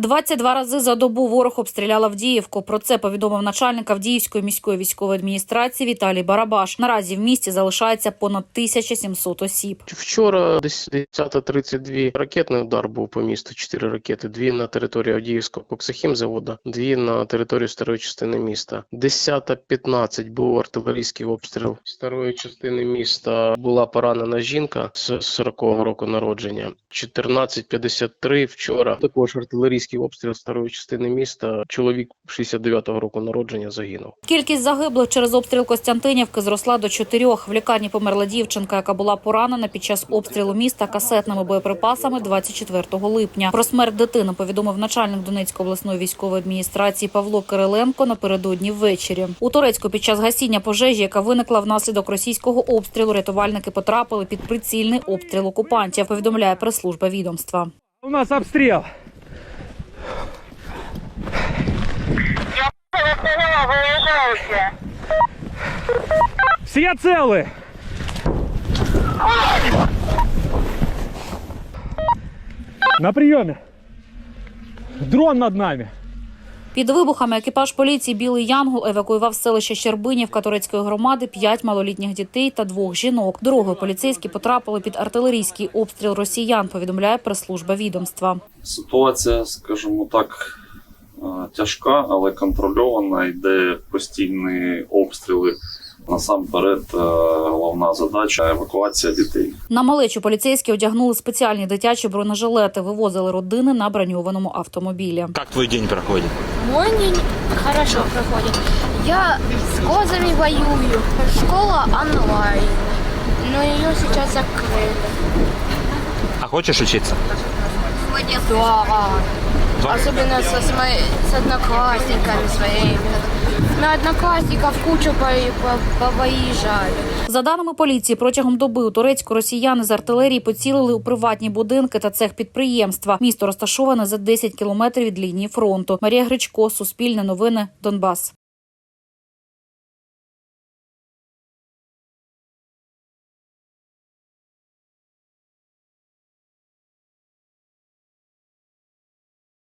22 рази за добу ворог обстріляв Авдіївку. Про це повідомив начальник Авдіївської міської військової адміністрації Віталій Барабаш. Наразі в місті залишається понад 1700 осіб. Вчора десь 10.32 ракетний удар був по місту. Чотири ракети. Дві на території Авдіївського коксохімзаводу, дві на території старої частини міста. 10.15 був артилерійський обстріл старої частини міста. Була поранена жінка з 40-го року народження. 14.53 вчора також артилерійський обстріл старої частини міста. Чоловік 69-го року народження загинув. Кількість загиблих через обстріл Костянтинівки зросла до чотирьох. В лікарні померла дівчинка, яка була поранена під час обстрілу міста касетними боєприпасами 24 липня. Про смерть дитини повідомив начальник Донецької обласної військової адміністрації Павло Кириленко напередодні ввечері. У Турецьку під час гасіння пожежі, яка виникла внаслідок російського обстрілу, рятувальники потрапили під прицільний обстріл окупантів. Повідомляє прес-служба відомства. У нас обстрел. Я поняла, выезжаете. Все целы. На приеме. Дрон над нами. Під вибухами екіпаж поліції Білий Янгол евакуював з селища Щербинівка Турецької громади п'ять малолітніх дітей та двох жінок. Дорогою поліцейські потрапили під артилерійський обстріл росіян. Повідомляє прес-служба відомства. Ситуація, скажімо так, тяжка, але контрольована. Йде постійні обстріли. Насамперед, е, головна задача евакуація дітей. На малечу поліцейські одягнули спеціальні дитячі бронежилети, вивозили родини на броньованому автомобілі. Как твой день проходит? Мой день хорошо проходит. Я с козами воюю. Школа онлайн. Но ее сейчас закрыли. А хочешь учиться? Да. Особенно со, с, мои- с одноклассниками своими. На одноклассников кучу по, по. За даними поліції, протягом доби у Турецьку росіяни з артилерії поцілили у приватні будинки та цех підприємства. Місто розташоване за 10 кілометрів від лінії фронту. Марія Гречко, Суспільне новини, Донбас.